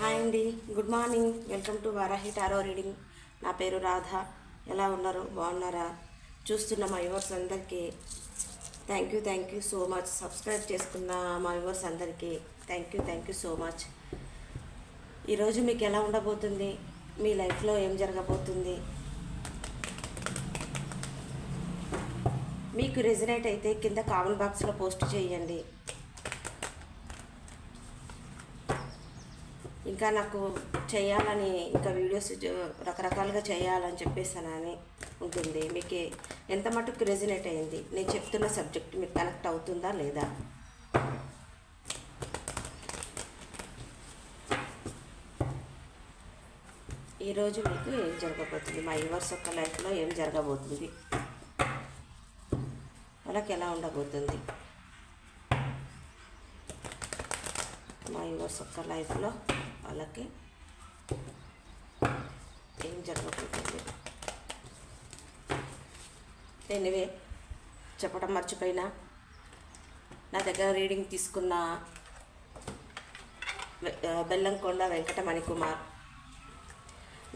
Hi అండి. Good morning. Welcome to Varahi tarot reading. నా పేరు రాధ. ఎలా ఉన్నారు? బాగున్నారా? చూస్తున్న మా వ్యూవర్స్ అందరికీ thank you thank you so much subscribe చేసుకున్న మా వ్యూవర్స్ అందరికీ thank you thank you so much ఈరోజు మీకు ఎలా ఉండబోతుంది? మీ లైఫ్లో ఏం జరగబోతుంది? మీకు రెజినేట్ అయితే కింద కామెంట్ బాక్స్లో పోస్ట్ చేయండి. ఇంకా నాకు చేయాలని ఇంకా వీడియోస్ రకరకాలుగా చేయాలని చెప్పేసానని ఉంటుంది. మీకు ఎంత మటుకు రెజినేట్ అయింది? నేను చెప్తున్న సబ్జెక్ట్ మీకు కనెక్ట్ అవుతుందా లేదా? ఈరోజు మీకు ఏం జరగబోతుంది? మా యువర్స్ యొక్క లైఫ్లో ఏం జరగబోతుంది? వాళ్ళకి ఎలా ఉండబోతుంది? మా యువర్స్ యొక్క లైఫ్లో వాళ్ళకి ఏం జరగకూడదు నేనువే చెప్పడం మర్చిపోయినా. నా దగ్గర రీడింగ్ తీసుకున్న బెల్లంకొండ వెంకటమణి కుమార్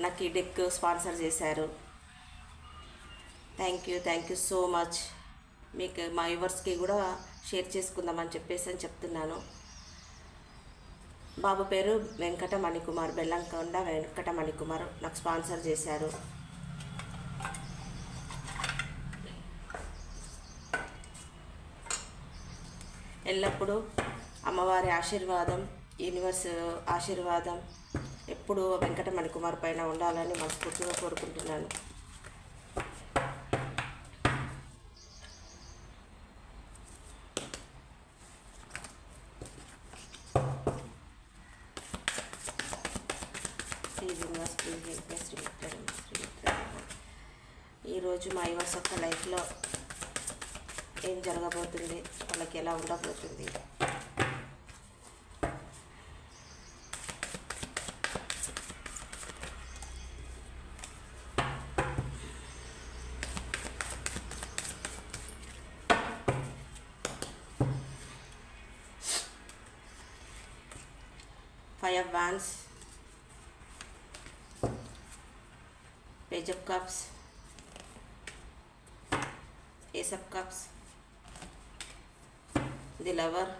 నాకు ఈ డెక్ స్పాన్సర్ చేశారు. Thank you thank you so much. మీకు మా వ్యూవర్స్కి కూడా షేర్ చేసుకుందామని చెప్పేసి అని చెప్తున్నాను. బాబు పేరు వెంకట మణికుమార్ బెల్లంకొండ వెంకట మణికుమార్ నాకు స్పాన్సర్ చేశారు. ఎల్లప్పుడూ అమ్మవారి ఆశీర్వాదం యూనివర్స్ ఆశీర్వాదం ఎప్పుడూ వెంకట మణికుమార్ పైన ఉండాలని మనస్ఫూర్తిగా కోరుకుంటున్నాను please invest please invest register register ఈరోజు మా యువర్స్ యొక్క ఏం జరగబోతుంది వాళ్ళకి ఎలా ఉండబోతుంది. Five of wands page of cups ये सब कप्स दिलावर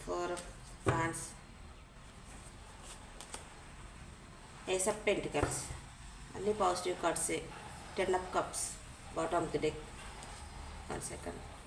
फॉर फ्रांस ये सब पेंट पेंटिकल्स अभी पॉजिटिव कार्ड से ten of cups bottom the deck one second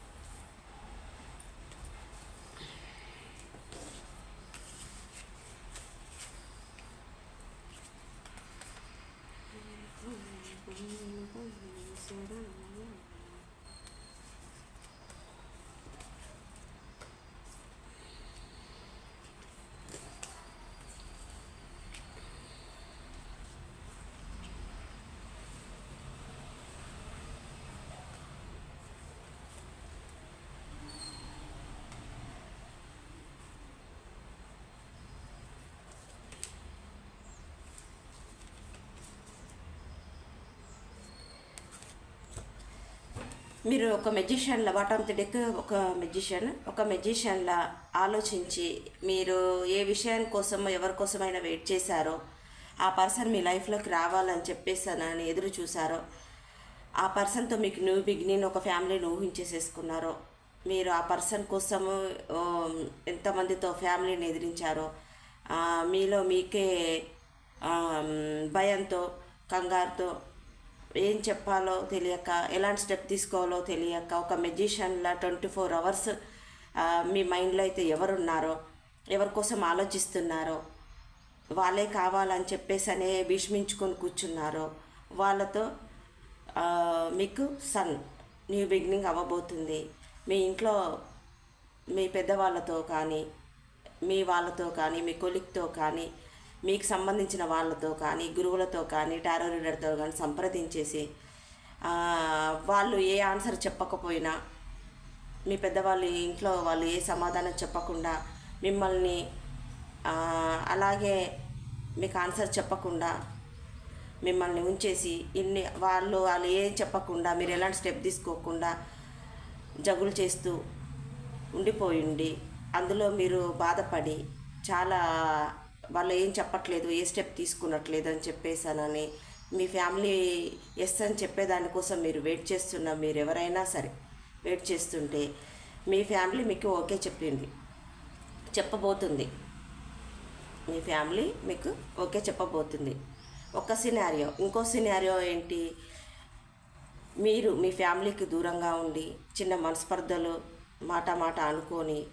మీరు ఒక మెజిషియన్ల బాటమ్ ది డెక్ ఒక మెజిషియన్ ఒక మెజిషియన్లా ఆలోచించి మీరు ఏ విషయం కోసమో ఎవరి కోసమైనా వెయిట్ చేశారో ఆ పర్సన్ మీ లైఫ్లోకి రావాలని చెప్పేసానని ఎదురు చూసారో ఆ పర్సన్తో మీకు న్యూ బిగినింగ్ ఒక ఫ్యామిలీని ఊహించేసేసుకున్నారో మీరు ఆ పర్సన్ కోసము ఎంతమందితో ఫ్యామిలీని ఎదిరించారో మీలో మీకే భయంతో కంగారుతో ఏం చెప్పాలో తెలియక ఎలాంటి స్టెప్ తీసుకోవాలో తెలియక ఒక మెజిషియన్లా ట్వంటీ ఫోర్ అవర్స్ మీ మైండ్లో అయితే ఎవరున్నారో ఎవరి కోసం ఆలోచిస్తున్నారో వాళ్ళే కావాలని చెప్పేసి అనే భీష్మించుకొని కూర్చున్నారో వాళ్ళతో మీకు సన్ న్యూ బిగినింగ్ అవ్వబోతుంది. మీ ఇంట్లో మీ పెద్దవాళ్ళతో కానీ మీ వాళ్ళతో కానీ మీ కొలిక్తో కానీ మీకు సంబంధించిన వాళ్ళతో కానీ గురువులతో కానీ టారో రీడర్తో కానీ సంప్రదించేసి వాళ్ళు ఏ ఆన్సర్ చెప్పకపోయినా మీ పెద్దవాళ్ళు ఇంట్లో వాళ్ళు ఏ సమాధానం చెప్పకుండా మిమ్మల్ని అలాగే మీకు ఆన్సర్ చెప్పకుండా మిమ్మల్ని ఉంచేసి ఇన్ని వాళ్ళు వాళ్ళు ఏం చెప్పకుండా మీరు ఎలాంటి స్టెప్ తీసుకోకుండా జగులు చేస్తూ ఉండిపోయిండి అందులో మీరు బాధపడి చాలా వాళ్ళు ఏం చెప్పట్లేదు ఏ స్టెప్ తీసుకున్నట్లేదు అని చెప్పేసానని మీ ఫ్యామిలీ ఎస్ అని చెప్పేదానికోసం మీరు వెయిట్ చేస్తున్న మీరు ఎవరైనా సరే వెయిట్ చేస్తుంటే మీ ఫ్యామిలీ మీకు ఓకే చెప్పింది చెప్పబోతుంది. మీ ఫ్యామిలీ మీకు ఓకే చెప్పబోతుంది. ఒక సినారియో ఇంకో సినారియో ఏంటి? మీరు మీ ఫ్యామిలీకి దూరంగా ఉండి చిన్న మనస్పర్ధలు మాట మాట అనుకొని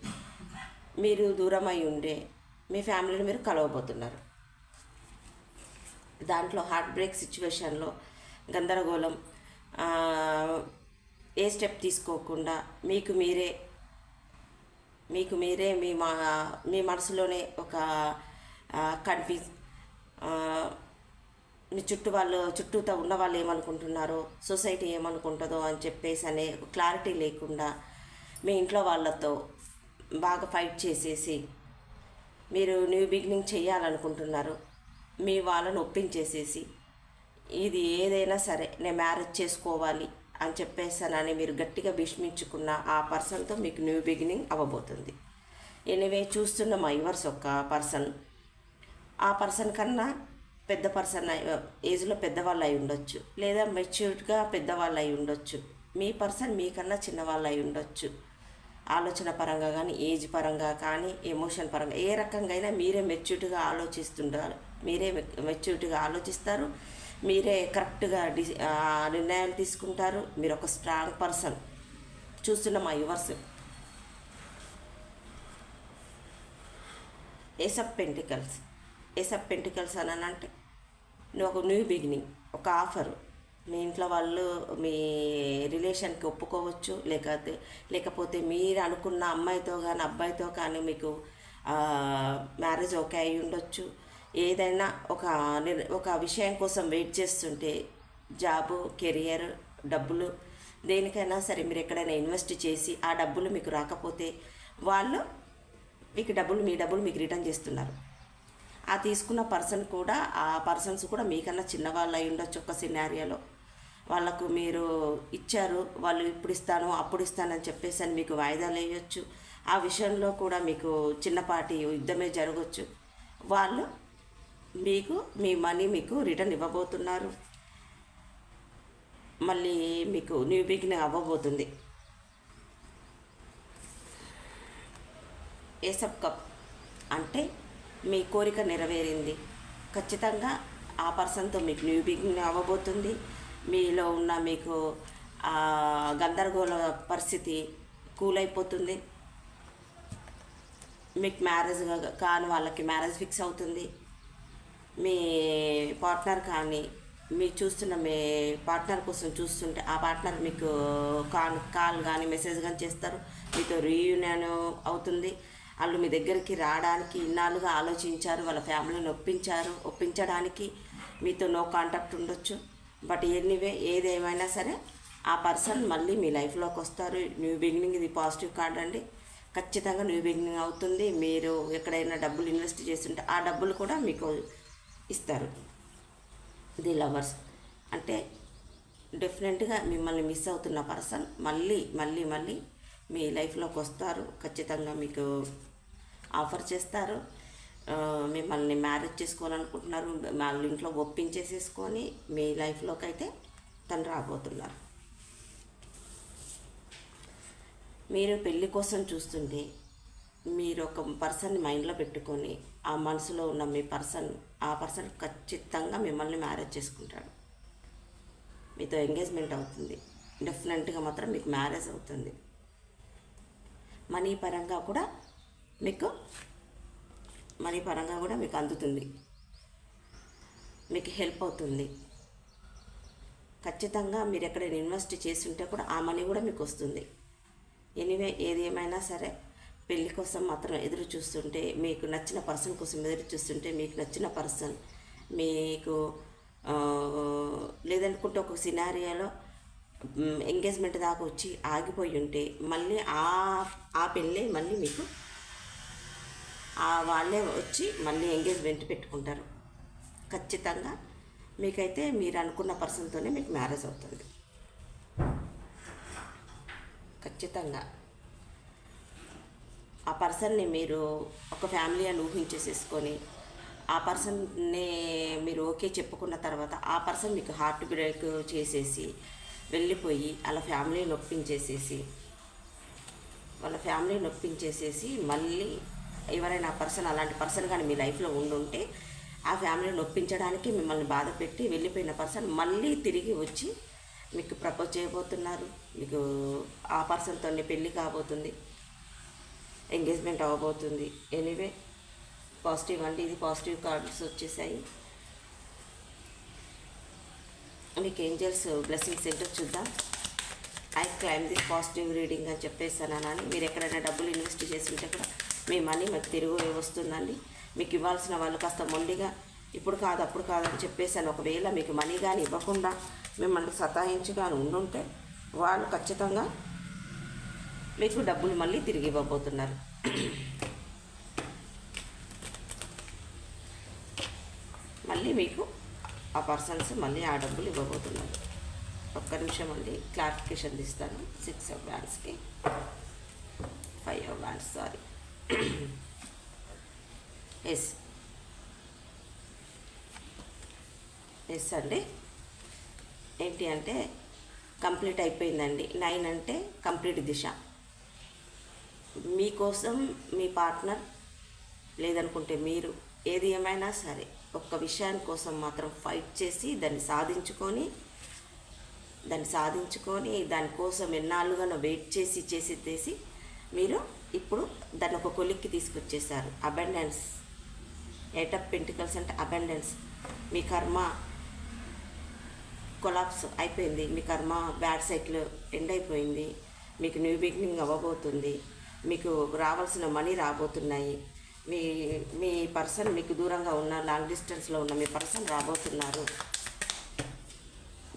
మీరు దూరమై ఉండే మీ ఫ్యామిలీని మీరు కలవబోతున్నారు. దాంట్లో హార్ట్ బ్రేక్ సిచ్యువేషన్లో గందరగోళం ఏ స్టెప్ తీసుకోకుండా మీకు మీరే మీకు మీరే మీ మా మీ మనసులోనే ఒక కన్ఫ్యూజ్ మీ చుట్టూ వాళ్ళు చుట్టూతో ఉన్న వాళ్ళు ఏమనుకుంటున్నారో సొసైటీ ఏమనుకుంటుందో అని చెప్పేసి అనే క్లారిటీ లేకుండా మీ ఇంట్లో వాళ్ళతో బాగా ఫైట్ చేసేసి మీరు న్యూ బిగినింగ్ చేయాలనుకుంటున్నారు. మీ వాళ్ళని ఒప్పించేసేసి ఇది ఏదైనా సరే నేను మ్యారేజ్ చేసుకోవాలి అని చెప్పేసానని మీరు గట్టిగా భీష్మించుకున్న ఆ పర్సన్తో మీకు న్యూ బిగినింగ్ అవ్వబోతుంది. ఎనివే చూస్తున్న మా యువర్స్ ఒక పర్సన్. ఆ పర్సన్ కన్నా పెద్ద పర్సన్ ఏజ్లో పెద్దవాళ్ళు అయి ఉండొచ్చు. లేదా మెచ్యూర్డ్గా పెద్దవాళ్ళు అయి ఉండొచ్చు. మీ పర్సన్ మీకన్నా చిన్నవాళ్ళు అయి ఉండొచ్చు. ఆలోచన పరంగా కానీ ఏజ్ పరంగా కానీ ఎమోషన్ పరంగా ఏ రకంగా అయినా మీరే మెచ్యూర్డ్గా ఆలోచిస్తుంటారు మీరే మెచ్యూర్డ్గా ఆలోచిస్తారు. మీరే కరెక్ట్గా డి నిర్ణయాలు తీసుకుంటారు. మీరు ఒక స్ట్రాంగ్ పర్సన్ చూస్తున్న మా viewers. Ace of pentacles. Ace of pentacles అని అంటే నువ్వు ఒక న్యూ బిగినింగ్ ఒక ఆఫర్ మీ ఇంట్లో వాళ్ళు మీ రిలేషన్కి ఒప్పుకోవచ్చు లేకపోతే లేకపోతే మీరు అనుకున్న అమ్మాయితో కానీ అబ్బాయితో కానీ మీకు మ్యారేజ్ ఓకే అయి ఉండొచ్చు. ఏదైనా ఒక నిర్- ఒక విషయం కోసం వెయిట్ చేస్తుంటే జాబు కెరియర్ డబ్బులు దేనికైనా సరే మీరు ఎక్కడైనా ఇన్వెస్ట్ చేసి ఆ డబ్బులు మీకు రాకపోతే వాళ్ళు మీకు డబ్బులు మీ డబ్బులు మీకు రిటర్న్ చేస్తున్నారు. ఆ తీసుకున్న పర్సన్ కూడా ఆ పర్సన్స్ కూడా మీకన్నా చిన్నవాళ్ళు అయి ఉండొచ్చు ఒక సినారియాలో. వాళ్ళకు మీరు ఇచ్చారు వాళ్ళు ఇప్పుడు ఇస్తాను అప్పుడు ఇస్తానని చెప్పేసి అని మీకు వాయిదాలు వేయొచ్చు. ఆ విషయంలో కూడా మీకు చిన్నపాటి యుద్ధమే జరగవచ్చు వాళ్ళు మీకు మీ మనీ మీకు రిటర్న్ ఇవ్వబోతున్నారు. మళ్ళీ మీకు న్యూ బిగినింగ్ అవ్వబోతుంది. ఏసప్ కప్ అంటే మీ కోరిక నెరవేరింది. ఖచ్చితంగా ఆ పర్సన్తో మీకు న్యూ బిగినింగ్ అవ్వబోతుంది. మీలో ఉన్న మీకు గందరగోళ పరిస్థితి కూల్ అయిపోతుంది మీకు మ్యారేజ్ కాని వాళ్ళకి మ్యారేజ్ ఫిక్స్ అవుతుంది. మీ పార్ట్నర్ కానీ మీరు చూస్తున్న మీ పార్ట్నర్ కోసం చూస్తుంటే ఆ పార్ట్నర్ మీకు కాల్ కాల్ కానీ మెసేజ్ కానీ చేస్తారు. మీతో రీయూనియన్ అవుతుంది. వాళ్ళు మీ దగ్గరికి రావడానికి ఇన్నాళ్ళుగా ఆలోచించారు. వాళ్ళ ఫ్యామిలీని ఒప్పించారు. ఒప్పించడానికి మీతో నో కాంటాక్ట్ ఉండొచ్చు. బట్ ఎనీవే ఏదేమైనా సరే ఆ పర్సన్ మళ్ళీ మీ లైఫ్లోకి వస్తారు. న్యూ బిగినింగ్ ఇది పాజిటివ్ కార్డ్ అండి. ఖచ్చితంగా న్యూ బిగినింగ్ అవుతుంది. మీరు ఎక్కడైనా డబ్బులు ఇన్వెస్ట్ చేస్తుంటే ఆ డబ్బులు కూడా మీకు ఇస్తారు. The lovers. అంటే డెఫినెట్గా మిమ్మల్ని మిస్ అవుతున్న పర్సన్ మళ్ళీ మళ్ళీ మళ్ళీ మీ లైఫ్లోకి వస్తారు. ఖచ్చితంగా మీకు ఆఫర్ చేస్తారు. మిమ్మల్ని మ్యారేజ్ చేసుకోవాలనుకుంటున్నారు వాళ్ళ ఇంట్లో ఒప్పించేసేసుకొని మీ లైఫ్లోకి అయితే తను రాబోతున్నారు. మీరు పెళ్ళి కోసం చూస్తుంటే మీరు ఒక పర్సన్ మైండ్లో పెట్టుకొని ఆ మనసులో ఉన్న మీ పర్సన్ ఆ పర్సన్ ఖచ్చితంగా మిమ్మల్ని మ్యారేజ్ చేసుకుంటాడు. మీతో ఎంగేజ్మెంట్ అవుతుంది. డెఫినెట్గా మాత్రం మీకు మ్యారేజ్ అవుతుంది. మనీ పరంగా కూడా మీకు మనీ పరంగా కూడా మీకు అందుతుంది. మీకు హెల్ప్ అవుతుంది. ఖచ్చితంగా మీరు ఎక్కడైనా ఇన్వెస్ట్ చేసి ఉంటే కూడా ఆ మనీ కూడా మీకు వస్తుంది. ఎనీవే ఏది ఏమైనా సరే పెళ్ళి కోసం మాత్రం ఎదురు చూస్తుంటే మీకు నచ్చిన పర్సన్ కోసం ఎదురు చూస్తుంటే మీకు నచ్చిన పర్సన్ మీకు లేదనుకుంటే ఒక సినారియాలో ఎంగేజ్మెంట్ దాకా వచ్చి ఆగిపోయి ఉంటే మళ్ళీ ఆ ఆ పెళ్ళే మళ్ళీ మీకు వాళ్ళే వచ్చి మళ్ళీ ఎంగేజ్మెంట్ పెట్టుకుంటారు. ఖచ్చితంగా మీకైతే మీరు అనుకున్న పర్సన్తోనే మీకు మ్యారేజ్ అవుతుంది. ఖచ్చితంగా. ఆ పర్సన్ని మీరు ఒక ఫ్యామిలీ అని ఊహించేసేసుకొని ఆ పర్సన్ని మీరు ఓకే చెప్పుకున్న తర్వాత ఆ పర్సన్ మీకు హార్ట్ బ్రేక్ చేసేసి వెళ్ళిపోయి అలా ఫ్యామిలీని ఒప్పించేసేసి వాళ్ళ ఫ్యామిలీని ఒప్పించేసేసి మళ్ళీ ఎవరైనా పర్సన్ అలాంటి పర్సన్ కానీ మీ లైఫ్లో ఉండుంటే ఆ ఫ్యామిలీని నొప్పించడానికి మిమ్మల్ని బాధ పెట్టి వెళ్ళిపోయిన పర్సన్ మళ్ళీ తిరిగి వచ్చి మీకు ప్రపోజ్ చేయబోతున్నారు. మీకు ఆ పర్సన్తో పెళ్ళి కాబోతుంది. ఎంగేజ్మెంట్ అవ్వబోతుంది ఎనీవే పాజిటివ్ అండి. ఇది పాజిటివ్ కార్డ్స్ వచ్చేసాయి. మీకు ఏంజల్స్ బ్లెస్సింగ్స్ ఏంటో చూద్దాం. I claim this positive reading అని చెప్పేసానని మీరు ఎక్కడైనా డబ్బులు ఇన్వెస్ట్ చేసి ఉంటే కూడా మీ మనీ మీకు తిరిగి వస్తుందండి. మీకు ఇవ్వాల్సిన వాళ్ళు కాస్త మొండిగా ఇప్పుడు కాదు అప్పుడు కాదని అని చెప్పేసాను ఒకవేళ మీకు మనీ కానీ ఇవ్వకుండా మిమ్మల్ని సతాయించి కానీ ఉండుంటే వాళ్ళు ఖచ్చితంగా మీకు డబ్బులు మళ్ళీ తిరిగి ఇవ్వబోతున్నారు. మళ్ళీ మీకు ఆ పర్సన్స్ మళ్ళీ ఆ డబ్బులు ఇవ్వబోతున్నారు. ఒక్క నిమిషం అండి క్లారిఫికేషన్ తీస్తాను six of బ్యాండ్స్కి five of wands sorry. Yes. Yes అండి. ఏంటి అంటే కంప్లీట్ అయిపోయిందండి. నైన్ అంటే కంప్లీట్ దిశ. మీకోసం మీ పార్ట్నర్ లేదనుకుంటే మీరు ఏది ఏమైనా సరే ఒక్క విషయాని కోసం మాత్రం ఫైట్ చేసి దాన్ని సాధించుకొని దాన్ని సాధించుకొని దానికోసం ఎన్నాళ్ళుగానో వెయిట్ చేసి చేసి చేసి మీరు ఇప్పుడు దాన్ని ఒక కొలిక్కి తీసుకొచ్చేసారు అబెండెన్స్. ఎయిట్ ఆఫ్ పెంటికల్స్ అంటే అబెండెన్స్ మీ కర్మ కొలాప్స్ అయిపోయింది. మీ కర్మ బ్యాడ్ సైకిల్ ఎండ్ అయిపోయింది. మీకు న్యూ బిగినింగ్ అవ్వబోతుంది. మీకు రావాల్సిన మనీ రాబోతున్నాయి. మీ మీ పర్సన్ మీకు దూరంగా ఉన్న లాంగ్ డిస్టెన్స్లో ఉన్న మీ పర్సన్ రాబోతున్నారు.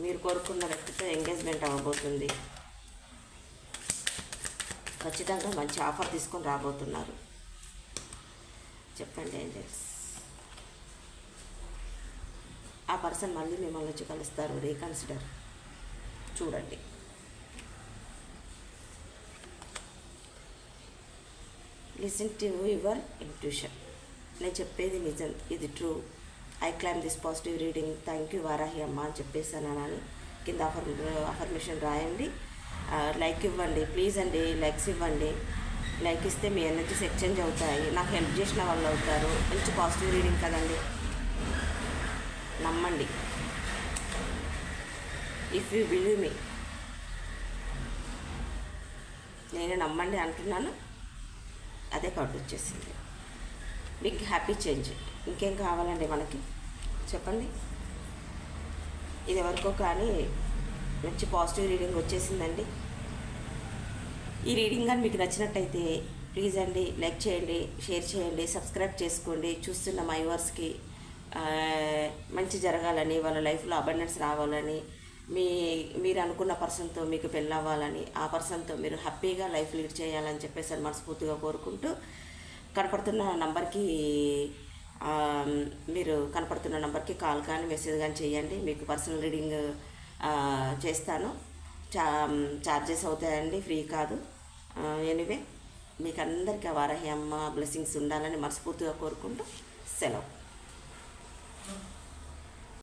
మీరు కోరుకున్న వ్యక్తితో ఎంగేజ్మెంట్ అవ్వబోతుంది. ఖచ్చితంగా మంచి ఆఫర్ తీసుకొని రాబోతున్నారు. చెప్పండి ఏంజల్స్ ఆ పర్సన్ మళ్ళీ మిమ్మల్ని వచ్చి కలుస్తారు రీకన్సిడర్ చూడండి. లిసన్ టు యువర్ ఇంట్యూషన్ నేను చెప్పేది నిజం ఇది true I claim this positive reading thank you Varahi అమ్మ అని చెప్పేసాను అని కింద అఫర్ అఫర్మేషన్ రాయండి. లైక్ ఇవ్వండి ప్లీజ్ అండి లైక్స్ ఇవ్వండి. లైక్ ఇస్తే మీ ఎనర్జీస్ ఎక్స్చేంజ్ అవుతాయి. నాకు హెల్ప్ చేసిన వాళ్ళు అవుతారు. మంచి పాజిటివ్ రీడింగ్ కదండి. నమ్మండి. ఇఫ్ యూ బిలీవ్ మీ నేను నమ్మండి అంటున్నాను. అదే కార్డు వచ్చేసింది. బిగ్ హ్యాపీ చేంజ్ ఇంకేం కావాలండి మనకి? చెప్పండి. ఇది ఎవరికో కానీ మంచి పాజిటివ్ రీడింగ్ వచ్చేసిందండి. ఈ రీడింగ్ కానీ మీకు నచ్చినట్టయితే ప్లీజ్ అండి లైక్ చేయండి షేర్ చేయండి సబ్స్క్రైబ్ చేసుకోండి. చూస్తున్న మై వర్స్కి మంచి జరగాలని వాళ్ళ లైఫ్లో అబండెన్స్ రావాలని మీ మీరు అనుకున్న పర్సన్తో మీకు పెళ్ళి అవ్వాలని ఆ పర్సన్తో మీరు హ్యాపీగా లైఫ్ లీడ్ చేయాలని చెప్పేసి అని మనస్ఫూర్తిగా కోరుకుంటూ కనపడుతున్న నంబర్కి మీరు కనపడుతున్న నంబర్కి కాల్ కానీ మెసేజ్ కానీ చేయండి. మీకు పర్సనల్ రీడింగ్ చేస్తాను. చా చార్జెస్ అవుతాయండి ఫ్రీ కాదు. ఎనివే మీకు అందరికీ ఆ వారాహి అమ్మ బ్లెస్సింగ్స్ ఉండాలని మనస్ఫూర్తిగా కోరుకుంటూ సెలవు.